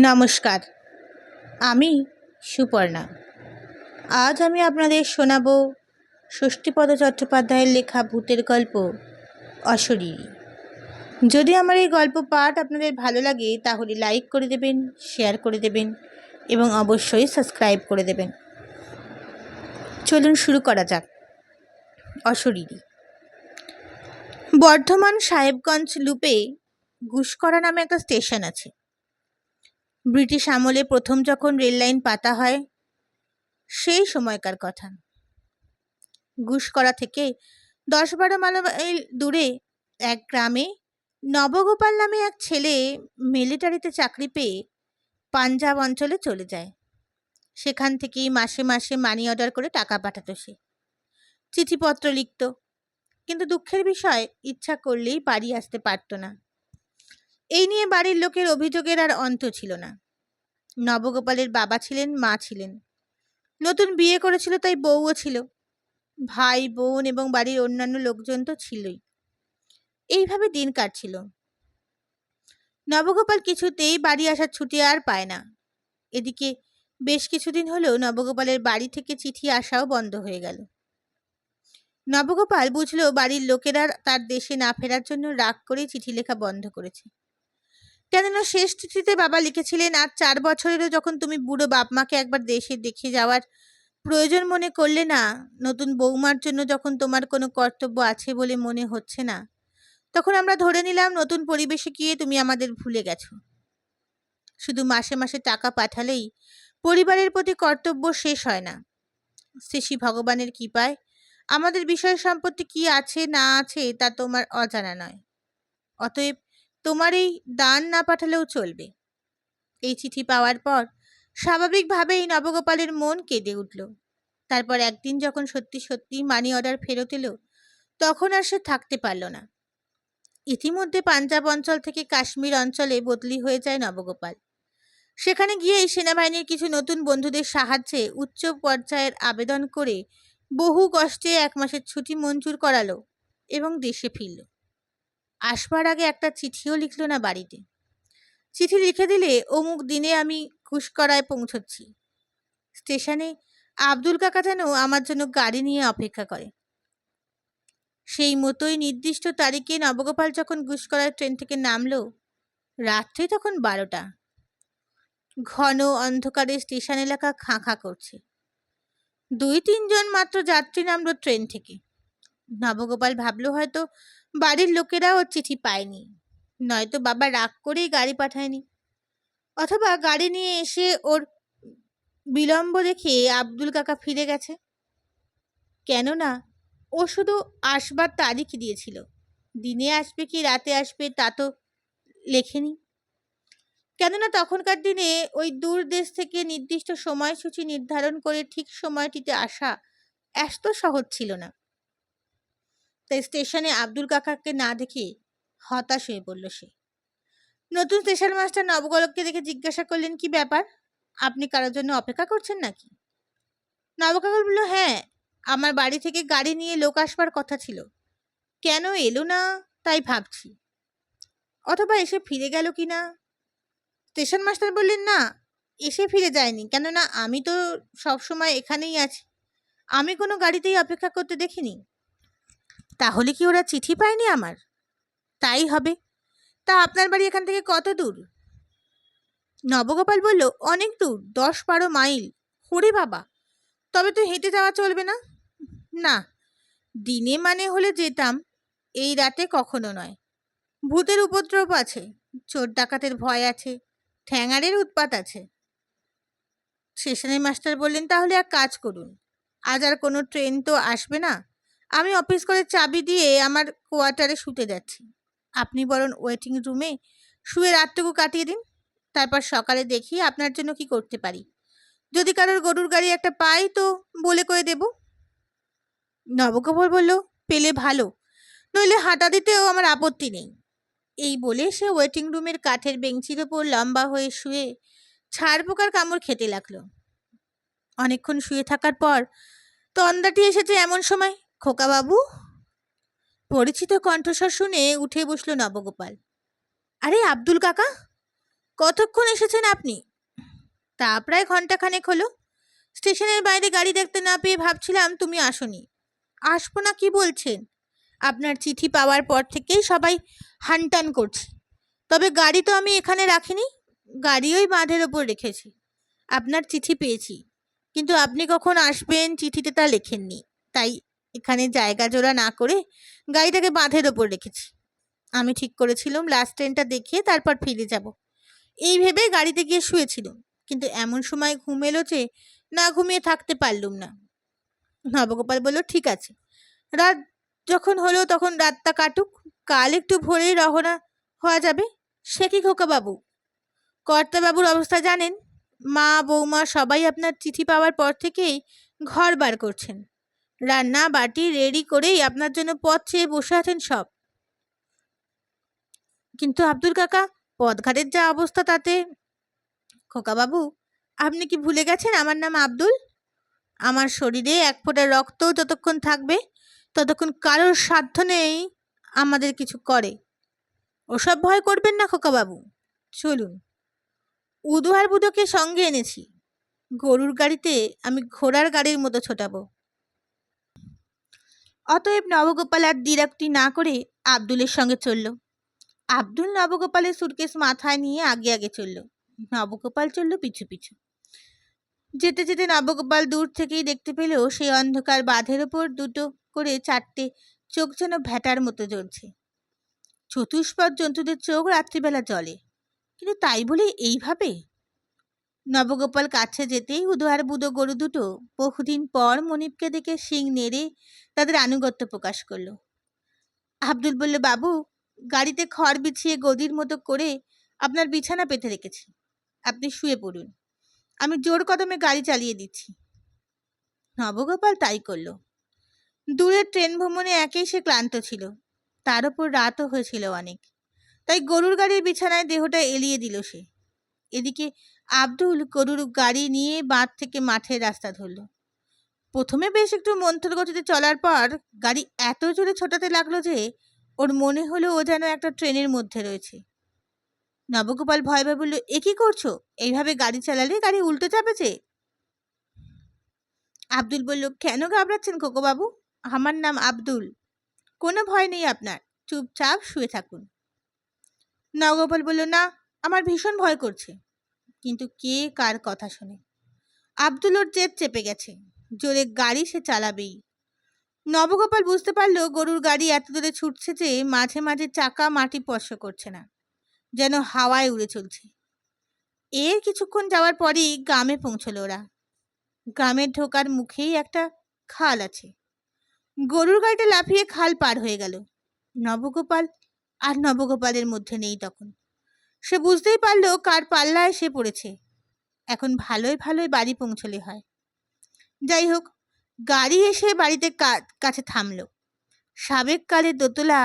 নমস্কার, আমি সুপর্ণা। আজ আমি আপনাদের শোনাব ষষ্ঠীপদ চট্টোপাধ্যায়ের লেখা ভূতের গল্প, অশরীরী। যদি আমার এই গল্প পাঠ আপনাদের ভালো লাগে, তাহলে লাইক করে দেবেন, শেয়ার করে দেবেন এবং অবশ্যই সাবস্ক্রাইব করে দেবেন। চলুন শুরু করা যাক। অশরীরী। বর্ধমান সাহেবগঞ্জ লুপে গুসকরা নামে একটা স্টেশন আছে। ব্রিটিশ আমলে প্রথম যখন রেল লাইন পাতা হয়, সেই সময়কার কথা। গুসকরা থেকে দশ বারো মাইল দূরে এক গ্রামে নবগোপাল নামে এক ছেলে মিলিটারিতে চাকরি পেয়ে পাঞ্জাব অঞ্চলে চলে যায়। সেখান থেকেই মাসে মাসে মানি অর্ডার করে টাকা পাঠাতো সে। চিঠিপত্র লিখত, কিন্তু দুঃখের বিষয়, ইচ্ছা করলেই বাড়ি আসতে পারতো না। এই নিয়ে বাড়ির লোকের অভিযোগের আর অন্ত ছিল না। নবগোপালের বাবা ছিলেন, মা ছিলেন। নতুন বিয়ে করেছিল, তাই বউও ছিল। ভাই, বোন এবং বাড়ির অন্যান্য লোকজন তো ছিলই। এইভাবে দিন কাটছিল। নবগোপাল কিছুতেই বাড়ি আসার ছুটি আর পায় না। এদিকে বেশ কিছুদিন হলেও নবগোপালের বাড়ি থেকে চিঠি আসাও বন্ধ হয়ে গেল। নবগোপাল বুঝলো বাড়ির লোকেরা তার দেশে না ফেরার জন্য রাগ করে চিঠি লেখা বন্ধ করেছে। কেননা শেষ চিঠিতে বাবা লিখেছিলেন, আর চার বছরেরও যখন তুমি বুড়ো বাপ মাকে একবার দেশে দেখে যাওয়ার প্রয়োজন মনে করলে না, নতুন বৌমার জন্য যখন তোমার কোনো কর্তব্য আছে বলে মনে হচ্ছে না, তখন আমরা ধরে নিলাম নতুন পরিবেশে গিয়ে তুমি আমাদের ভুলে গেছো। শুধু মাসে মাসে টাকা পাঠালেই পরিবারের প্রতি কর্তব্য শেষ হয় না। শ্রী ভগবানের কৃপায় আমাদের বিষয় সম্পত্তি কি আছে না আছে তা তোমার অজানা নয়। অতএব তোমার এই দান না পাঠালেও চলবে। এই চিঠি পাওয়ার পর স্বাভাবিকভাবেই নবগোপালের মন কেঁদে উঠল। তারপর একদিন যখন সত্যি সত্যি মানি অর্ডার ফেরত এলো, তখন আর সে থাকতে পারল না। ইতিমধ্যে পাঞ্জাব অঞ্চল থেকে কাশ্মীর অঞ্চলে বদলি হয়ে যায় নবগোপাল। সেখানে গিয়ে সেনাবাহিনীর কিছু নতুন বন্ধুদের সাহায্যে উচ্চ পর্যায়ের আবেদন করে বহু কষ্টে এক মাসের ছুটি মঞ্জুর করালো এবং দেশে ফিরল। আসবার আগে একটা চিঠিও লিখল না বাড়িতে। চিঠি লিখে দিলে অমুক দিনে আমি কুশকরায় পৌঁছচ্ছি। স্টেশনে আব্দুল কাকা যেন আমার জন্য গাড়ি নিয়ে অপেক্ষা করে। সেই মতোই নির্দিষ্ট তারিখে নবগোপাল যখন গুসকরায় ট্রেন থেকে নামলো, রাত্রি তখন বারোটা। ঘন অন্ধকারে স্টেশন এলাকা খাঁ খাঁ করছে। দুই তিনজন মাত্র যাত্রী নামলো ট্রেন থেকে। নবগোপাল ভাবলো, হয়তো বাড়ির লোকেরা ওর চিঠি পায়নি। নয়তো বাবা রাগ করেই গাড়ি পাঠায়নি। অথবা গাড়ি নিয়ে এসে ওর বিলম্ব দেখে আব্দুল কাকা ফিরে গেছে। কেননা ও শুধু আসবার তারিখ দিয়েছিল। দিনে আসবে কি রাতে আসবে তা তো লেখেনি। কেননা তখনকার দিনে ওই দূর দেশ থেকে নির্দিষ্ট সময়সূচি নির্ধারণ করে ঠিক সময়টিতে আসা এত সহজ ছিল না। তাই স্টেশনে আব্দুল কাকাকে না দেখে হতাশ হয়ে পড়ল সে। নতুন স্টেশন মাস্টার নবগোলককে দেখে জিজ্ঞাসা করলেন, কি ব্যাপার? আপনি কারোর জন্য অপেক্ষা করছেন নাকি? নবকাকা বলল হ্যাঁ আমার বাড়ি থেকে গাড়ি নিয়ে লোক আসবার কথা ছিল। কেন এলো না তাই ভাবছি। অথবা এসে ফিরে গেল কি না? স্টেশন মাস্টার বললেন, না, এসে ফিরে যায়নি। কেননা আমি তো সবসময় এখানেই আছি। আমি কোনো গাড়িতেই অপেক্ষা করতে দেখিনি। তাহলে কি ওরা চিঠি পায়নি আমার? তাই হবে। তা আপনার বাড়ি এখান থেকে কত দূর? নবগোপাল বলল, অনেক দূর, দশ বারো মাইল। হরে বাবা, তবে তো হেঁটে যাওয়া চলবে না? না, দিনে মানে হলে যেতাম, এই রাতে কখনো নয়। ভূতের উপদ্রব আছে, চোর ডাকাতের ভয় আছে, ঠ্যাঙারের উৎপাত আছে। স্টেশনের মাস্টার বললেন, তাহলে এক কাজ করুন, আজ আর কোনো ট্রেন তো আসবে না। আমি অফিস করে চাবি দিয়ে আমার কোয়ার্টারে শুতে যাচ্ছি। আপনি বরং ওয়েটিং রুমে শুয়ে রাতটুকু কাটিয়ে দিন, তারপর সকালে দেখি আপনার জন্য কি করতে পারি। যদি কারোর গরুর গাড়ি একটা পাই তো বলে করে দেব। নবকবর বলল, পেলে ভালো, নইলে হাঁটা দিতেও আমার আপত্তি নেই। এই বলে সে ওয়েটিং রুমের কাঠের বেঞ্চির ওপর লম্বা হয়ে শুয়ে ছাড় পোকার কামড় খেতে লাগল। অনেকক্ষণ শুয়ে থাকার পর তন্দাটি এসেছে এমন সময়। খোকাবাবু? পরিচিত কণ্ঠস্বর শুনে উঠে বসল নবগোপাল। আরে আব্দুল কাকা, কতক্ষণ এসেছেন আপনি? তা প্রায় ঘন্টাখানেক হলো। স্টেশনের বাইরে গাড়ি দেখতে না পেয়ে ভাবছিলাম তুমি আসনি। আসব না কি বলছেন? আপনার চিঠি পাওয়ার পর থেকেই সবাই হানটান করছে। তবে গাড়ি তো আমি এখানে রাখিনি, গাড়ি ওই বাঁধের ওপর রেখেছি। আপনার চিঠি পেয়েছি। কিন্তু আপনি কখন আসবেন চিঠিতে তা লেখেননি, তাই এখানে জায়গা জোড়া না করে গাড়িটাকে বাঁধের ওপর রেখেছি। আমি ঠিক করেছিলাম লাস্ট ট্রেনটা দেখে তারপর ফিরে যাব। এই ভেবে গাড়িতে গিয়ে শুয়েছিলাম, কিন্তু এমন সময় ঘুম এলো যে না ঘুমিয়ে থাকতে পারলুম না। নবগোপাল বলল, ঠিক আছে। রাত যখন হলো তখন রাতটা কাটুক, কাল একটু ভোরেই রওনা হওয়া যাবে। সে কি খোকাবাবু? কর্তাবাবুর অবস্থা জানেন? মা, বৌমা সবাই আপনার চিঠি পাওয়ার পর থেকেই ঘর বার করছেন। রান্না বাটি রেডি করেই আপনার জন্য পথ চেয়ে বসে আছেন সব। কিন্তু আব্দুল কাকা, পথঘাটের যা অবস্থা তাতে। খোকাবাবু আপনি কি ভুলে গেছেন আমার নাম আব্দুল? আমার শরীরে এক ফোঁটা রক্তও যতক্ষণ থাকবে, ততক্ষণ কারোর সাধ্য নেই আমাদের কিছু করে। ওসব ভয় করবেন না খোকাবাবু চলুন। উদু আর বুদোকে সঙ্গে এনেছি। গরুর গাড়িতে আমি ঘোড়ার গাড়ির মতো ছোটাবো। অতএব নবগোপাল আর দ্বিরাক্তি না করে আব্দুলের সঙ্গে চলল। আব্দুল নবগোপালের সুটকেস মাথায় নিয়ে আগে আগে চলল। নবগোপাল চলল পিছু পিছু। যেতে যেতে নবগোপাল দূর থেকেই দেখতে পেল সেই অন্ধকার বাঁধের ওপর দুটো করে চারটে চোখ যেন ভ্যাটার মতো জ্বলছে। চতুষ্পদ জন্তুদের চোখ রাত্রিবেলা জ্বলে কিন্তু তাই বলে এইভাবে? নবগোপাল কাছে যেতেই উদোয়ার বুদো গরু দুটো বহুদিন পর মনিপকে দেখে শিং নেড়ে তাদের আনুগত্য প্রকাশ করল। আব্দুল বলল, বাবু, গাড়িতে খড় বিছিয়ে গদির মতো করে আপনার বিছানা পেতে রেখেছি। আপনি শুয়ে পড়ুন। আমি জোর কদমে গাড়ি চালিয়ে দিচ্ছি। নবগোপাল তাই করল। দূরের ট্রেন ভ্রমণে একেই সে ক্লান্ত ছিল। তার ওপর রাতও হয়েছিল অনেক। তাই গরুর গাড়ির বিছানায় দেহটা এলিয়ে দিল সে। এদিকে আব্দুল গরুর গাড়ি নিয়ে বাঁধ থেকে মাঠের রাস্তা ধরল। প্রথমে বেশ একটু মন্থর গতিতে চলার পর গাড়ি এত জোরে ছোটাতে লাগল যে ওর মনে হলো ও যেন একটা ট্রেনের মধ্যে রয়েছে। নবগোপাল ভয় ভয় বলল, এ কি করছ? এইভাবে গাড়ি চালালে গাড়ি উল্টো যাবে যে? আব্দুল বলল, কেন ঘাবড়াচ্ছেন বাবু আমার নাম আব্দুল। কোনো ভয় নেই আপনার। চুপচাপ শুয়ে থাকুন। নবগোপাল বলল, না আমার ভীষণ ভয় করছে। কিন্তু কে কার কথা শোনে? আব্দুল ওর জেদ চেপে গেছে। জোরে গাড়ি সে চালাবেই। নবগোপাল বুঝতে পারল গরুর গাড়ি এত দূরে ছুটছে যে মাঝে মাঝে চাকা মাটি স্পর্শ করছে না, যেন হাওয়ায় উড়ে চলছে। এর কিছুক্ষণ যাওয়ার পরেই গ্রামে পৌঁছলো ওরা। গ্রামের ঢোকার মুখেই একটা খাল আছে। গরুর গাড়িটা লাফিয়ে খাল পার হয়ে গেল। নবগোপাল আর নবগোপালের মধ্যে নেই তখন। সে বুঝতেই পারল কার পাল্লায় সে পড়েছে। এখন ভালোই ভালোই বাড়ি পৌঁছলে হয়। যাই হোক, গাড়ি এসে বাড়িতে কাছে থামলো। সাবেক কালে দোতলা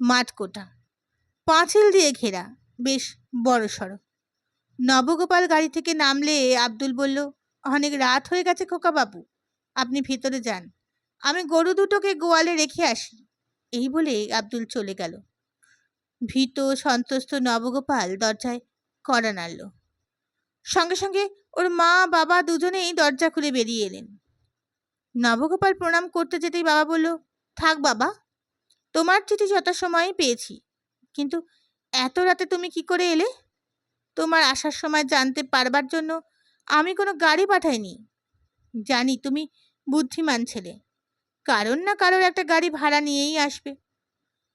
মাঠকোটা। পাঁচিল দিয়ে ঘেরা, বেশ বড় সড়ো নবগোপাল গাড়ি থেকে নামলে আব্দুল বলল, অনেক রাত হয়ে গেছে খোকাবাবু, আপনি ভিতরে যান। আমি গরু দুটোকে গোয়ালে রেখে আসি। এই বলে আব্দুল চলে গেল। ভীত, সন্তুষ্ট নবগোপাল দরজায় কড়া নাড়ল। সঙ্গে সঙ্গে ওর মা, বাবা দুজনেই দরজা খুলে বেরিয়ে এলেন। নবগোপাল প্রণাম করতে যেতেই বাবা বলল, থাক বাবা, তোমার চিঠি যথাসময়ে পেয়েছি, কিন্তু এত রাতে তুমি কি করে এলে? তোমার আসার সময় জানতে পারবার জন্য আমি কোনো গাড়ি পাঠাইনি। জানি তুমি বুদ্ধিমান ছেলে, কারণ না কারোর একটা গাড়ি ভাড়া নিয়েই আসবে।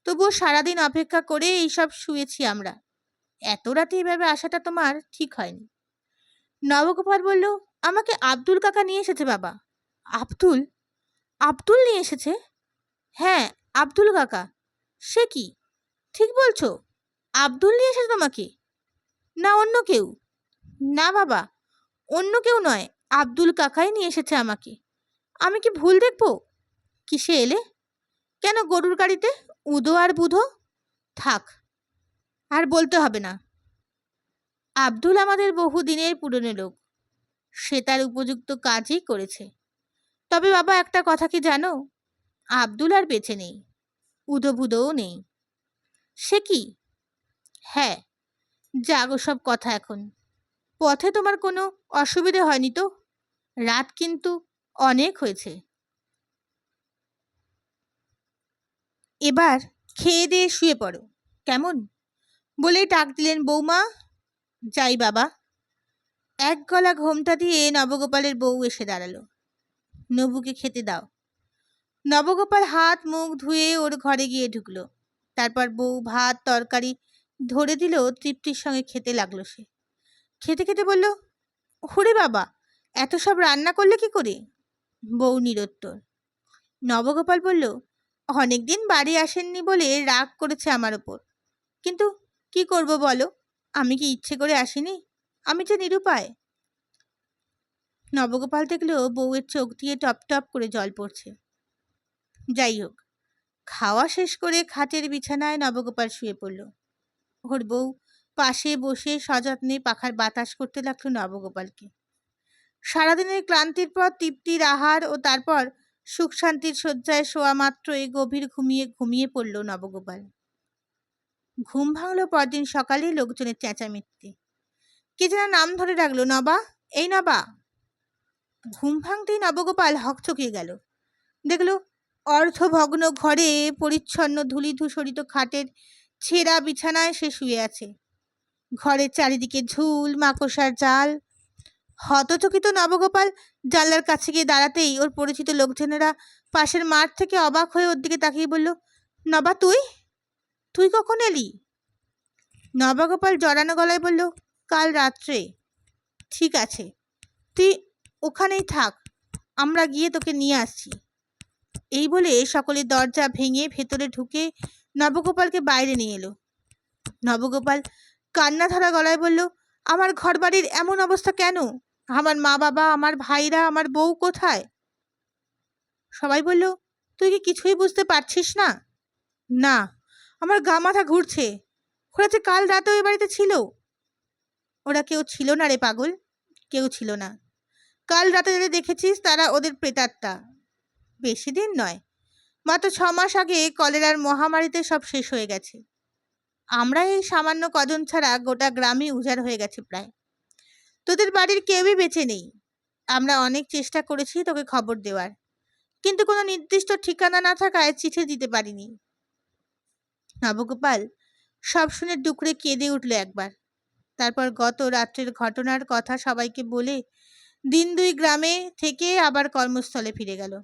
তবুও সারাদিন অপেক্ষা করে এইসব শুয়েছি আমরা। এত রাতে এভাবে আসাটা তোমার ঠিক হয়নি। নবগোপাল বলল, আমাকে আব্দুল কাকা নিয়ে এসেছে বাবা। আব্দুল? আব্দুল নিয়ে এসেছে? হ্যাঁ আব্দুল কাকা। সে কি? ঠিক বলছো? আব্দুল নিয়ে এসেছে তোমাকে? না, অন্য কেউ। না বাবা, অন্য কেউ নয়, আব্দুল কাকাই নিয়ে এসেছে আমাকে। আমি কি ভুল দেখব? কিসে এলে? কেন, গরুর গাড়িতে? উদো আর বুধো? থাক, আর বলতে হবে না। আব্দুল আমাদের বহু দিনের পুরনো লোক। সে তার উপযুক্ত কাজই করেছে। তবে বাবা, একটা কথা কি জানো? আব্দুল আর বেঁচে নেই, উদো বুধোও নেই। সে কি? হ্যাঁ যাগো সব কথা এখন। পথে তোমার কোনো অসুবিধে হয়নি তো? রাত কিন্তু অনেক হয়েছে। এবার খেয়ে দিয়ে শুয়ে পড়ো। কেমন? বলে ডাক দিলেন বৌমা। যাই বাবা। এক গলা ঘোমটা দিয়ে নবগোপালের বউ এসে দাঁড়াল। নবুকে খেতে দাও। নবগোপাল হাত মুখ ধুয়ে ওর ঘরে গিয়ে ঢুকলো। তারপর বউ ভাত, তরকারি ধরে দিল, তৃপ্তির সঙ্গে খেতে লাগল সে। খেতে খেতে বলল হুরে বাবা, এত সব রান্না করলে কি করে? বউ নিরুত্তর। নবগোপাল বলল অনেকদিন বাড়ি আসেননি বলে রাগ করেছে আমার ওপর। কিন্তু কি করব বলো? আমি কি ইচ্ছে করে আসিনি? আমি যে নিরুপায়। নবগোপাল দেখল বউয়ের চোখ দিয়ে টপ টপ করে জল পড়ছে। যাই হোক, খাওয়া শেষ করে খাটের বিছানায় নবগোপাল শুয়ে পড়ল। ওর বউ পাশে বসে সযত্নে পাখার বাতাস করতে লাগল নবগোপালকে। সারাদিনের ক্লান্তির পর তৃপ্তির আহার ও তারপর সুখ শান্তির শয্যায় শোয়া মাত্রই গভীর ঘুমিয়ে ঘুমিয়ে পড়ল নবগোপাল। ঘুম ভাঙলো পরদিন সকালে লোকজনের চেঁচামেচিতে কে যেন নাম ধরে ডাকলো, নবা? এই নবা! ঘুম ভাঙতেই নবগোপাল হকচকিয়ে গেল। দেখল অর্ধভগ্ন ঘরে পরিচ্ছন্ন ধুলি ধূসরিত খাটের ছেঁড়া বিছানায় সে শুয়ে আছে। ঘরের চারিদিকে ঝুল মাকড়সার জাল। হতচকিত নবগোপাল জানলার কাছে গিয়ে দাঁড়াতেই ওর পরিচিত লোকজনেরা পাশের মাঠ থেকে অবাক হয়ে ওর দিকে তাকিয়ে বলল, নবা, তুই? তুই কখন এলি? নবগোপাল জড়ানো গলায় বলল, কাল রাত্রে। ঠিক আছে। তুই ওখানেই থাক। আমরা গিয়ে তোকে নিয়ে আসছি। এই বলে সকলে দরজা ভেঙে ভেতরে ঢুকে নবগোপালকে বাইরে নিয়ে এলো। নবগোপাল কান্না ধরা গলায় বলল, আমার ঘরবাড়ির এমন অবস্থা কেন? আমার মা বাবা, আমার ভাইরা, আমার বউ কোথায়? সবাই বলল, তুই কি কিছুই বুঝতে পারছিস না? না, আমার গা মাথা ঘুরছে। ওরা যে কাল রাতেও এ বাড়িতে ছিল। ওরা কেউ ছিল না রে পাগল, কেউ ছিল না। কাল রাতে যাদের দেখেছিস, তারা ওদের প্রেতাত্মা। বেশি দিন নয়, মাত্র ছ মাস আগে কলেরার মহামারীতে সব শেষ হয়ে গেছে। আমরা এই সামান্য কজন ছাড়া গোটা গ্রামই উজাড় হয়ে গেছে প্রায়। তোদের বাড়ির কেউই বেঁচে নেই। আমরা অনেক চেষ্টা করেছি তোকে খবর দেওয়ার। কিন্তু কোনো নির্দিষ্ট ঠিকানা না থাকায় চিঠি দিতে পারিনি। নবগোপাল সব শুনে ডুকরে কেঁদে উঠল একবার। তারপর গত রাত্রের ঘটনার কথা সবাইকে বলে দিন দুই গ্রামে থেকে আবার কর্মস্থলে ফিরে গেল।